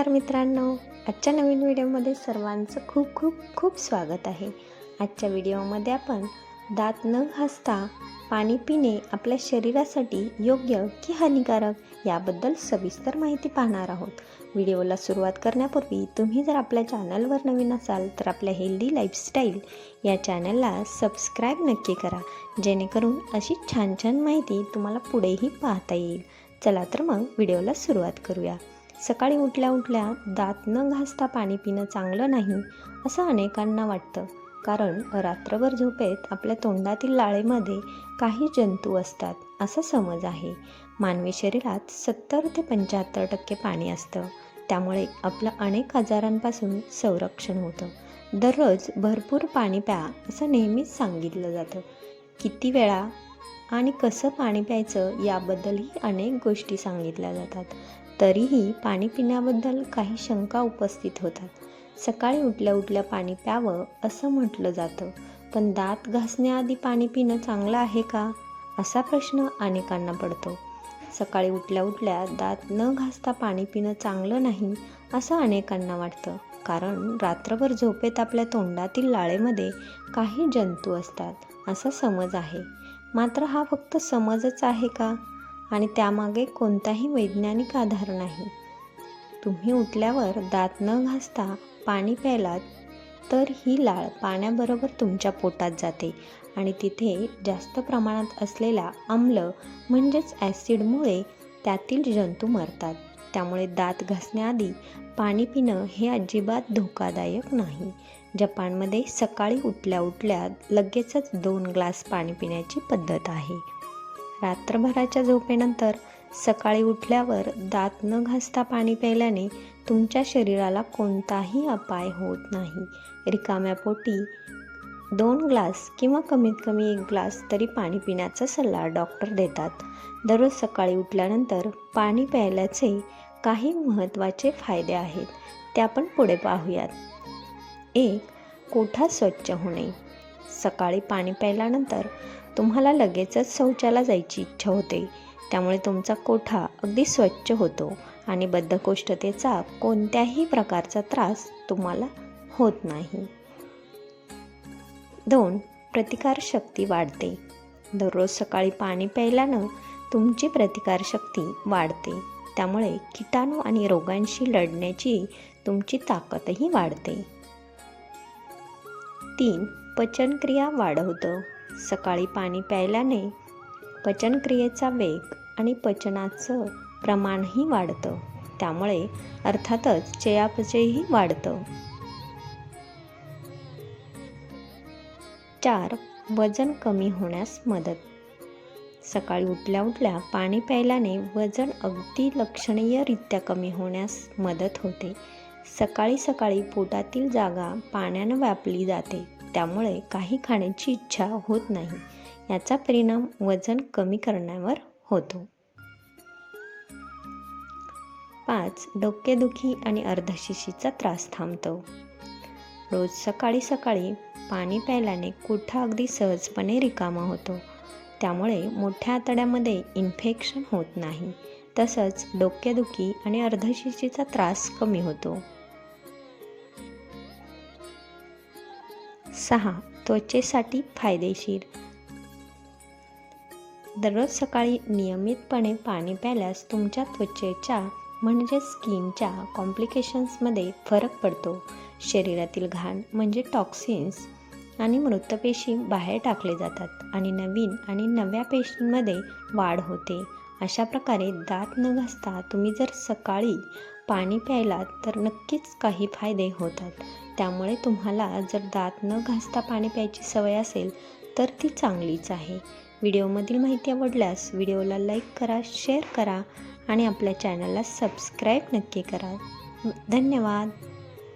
नमस्कार मित्रांनो आजच्या नवीन व्हिडिओमध्ये सर्वांचं खूप खूप खूप स्वागत आहे. आजच्या व्हिडिओमध्ये आपण दात न घासता पाणी पिणे आपल्या शरीरासाठी योग्य की हानिकारक याबद्दल सविस्तर माहिती पाहणार आहोत. व्हिडिओला सुरुवात करण्यापूर्वी तुम्ही जर आपल्या चॅनलवर नवीन असाल तर आपल्या हेल्दी लाईफस्टाईल या चॅनलला सबस्क्राईब नक्की करा जेणेकरून अशी छान छान माहिती तुम्हाला पुढेही पाहता येईल. चला तर मग व्हिडिओला सुरुवात करूया. सकाळी उठल्या उठल्या दात न घासता पाणी पिणं चांगलं नाही असं अनेकांना वाटतं. कारण रात्रभर झोपेत आपल्या तोंडातील लाळेमध्ये काही जंतू असतात असा समज आहे. मानवी शरीरात सत्तर ते पंच्याहत्तर टक्के पाणी असतं. त्यामुळे आपलं अनेक आजारांपासून संरक्षण होतं. दररोज भरपूर पाणी प्या असं नेहमीच सांगितलं जातं. किती वेळा आणि कसं पाणी प्यायचं याबद्दलही अनेक गोष्टी सांगितल्या जातात. तरीही पाणी पिण्याबद्दल काही शंका उपस्थित होतात. सकाळी उठल्या उठल्या पाणी प्यावं असं म्हटलं जातं. पण दात घासण्याआधी पाणी पिणं चांगलं आहे का? असा प्रश्न अनेकांना पडतो. सकाळी उठल्या उठल्या दात न घासता पाणी पिणं चांगलं नाही असं अनेकांना वाटतं. कारण रात्रभर झोपेत आपल्या तोंडातील लाळेमध्ये काही जंतू असतात असा समज आहे. मात्र हा फक्त समजच आहे का? आणि त्यामागे कोणताही वैज्ञानिक आधार नाही. तुम्ही उठल्यावर दात न घासता पाणी प्यायलात तर ही लाळ पाण्याबरोबर तुमच्या पोटात जाते आणि तिथे जास्त प्रमाणात असलेला आम्ल म्हणजेच ॲसिडमुळे त्यातील जंतू मरतात. त्यामुळे दात घासण्याआधी पाणी पिणं हे अजिबात धोकादायक नाही. जपानमध्ये सकाळी उठल्या उठल्या लगेचच दोन ग्लास पाणी पिण्याची पद्धत आहे. रात्रभराच्या झोपेनंतर सकाळी उठल्यावर दात न घासता पाणी प्यायल्याने तुमच्या शरीराला कोणताही अपाय होत नाही. रिकाम्या पोटी दोन ग्लास किंवा कमीत कमी एक ग्लास तरी पाणी पिण्याचा सल्ला डॉक्टर देतात. दररोज सकाळी उठल्यानंतर पाणी प्यायल्याचे काही महत्त्वाचे फायदे आहेत. ते आपण पुढे पाहूयात. एक कोठा स्वच्छ होणे. सकाळी पाणी प्यायल्यानंतर तुम्हाला लगेचच शौचाला जायची इच्छा होते. त्यामुळे तुमचा कोठा अगदी स्वच्छ होतो आणि बद्धकोष्ठतेचा कोणत्याही प्रकारचा त्रास तुम्हाला होत नाही. दोन प्रतिकारशक्ती वाढते. दररोज सकाळी पाणी प्यायल्यानं तुमची प्रतिकारशक्ती वाढते. त्यामुळे किटाणू आणि रोगांशी लढण्याची तुमची ताकदही वाढते. तीन पचनक्रिया वाढवतं. सकाळी पाणी प्यायल्याने पचनक्रियेचा वेग आणि पचनाचं प्रमाणही वाढतं. त्यामुळे अर्थातच चयापचयही वाढतं. चार वजन कमी होण्यास मदत. सकाळी उठल्या उठल्या पाणी प्यायल्याने वजन अगदी लक्षणीयरित्या कमी होण्यास मदत होते. सकाळी सकाळी पोटातील जागा पाण्यानं व्यापली जाते. त्यामुळे काही खाण्याची इच्छा होत नाही. याचा परिणाम वजन कमी करण्यावर होतो. पाच डोकेदुखी आणि अर्धशिशीचा त्रास थांबतो. रोज सकाळी सकाळी पाणी प्यायल्याने कुठं अगदी सहजपणे रिकामा होतो. त्यामुळे मोठ्या आतड्यामध्ये इन्फेक्शन होत नाही. तसंच डोकेदुखी आणि अर्धशिशीचा त्रास कमी होतो. सहा. त्वचेसाठी फायदेशीर. दररोज सकाळी नियमितपणे पाणी प्यायल्यास तुमच्या त्वचेच्या म्हणजे स्किनच्या कॉम्प्लिकेशन्समध्ये फरक पडतो. शरीरातील घाण म्हणजे टॉक्सिन्स आणि मृतपेशी बाहेर टाकले जातात आणि नवीन आणि नव्या पेशींमध्ये वाढ होते. अशा प्रकारे दात न घासता तुम्ही जर सकाळी पाणी प्यायलात तर नक्कीच काही फायदे होतात. त्यामुळे तुम्हाला जर दात न घासता पाणी प्यायची सवय असेल तर ती चांगलीच आहे. व्हिडिओमधील माहिती आवडल्यास व्हिडिओला लाईक करा शेअर करा आणि आपल्या चॅनलला सबस्क्राईब नक्की करा. धन्यवाद.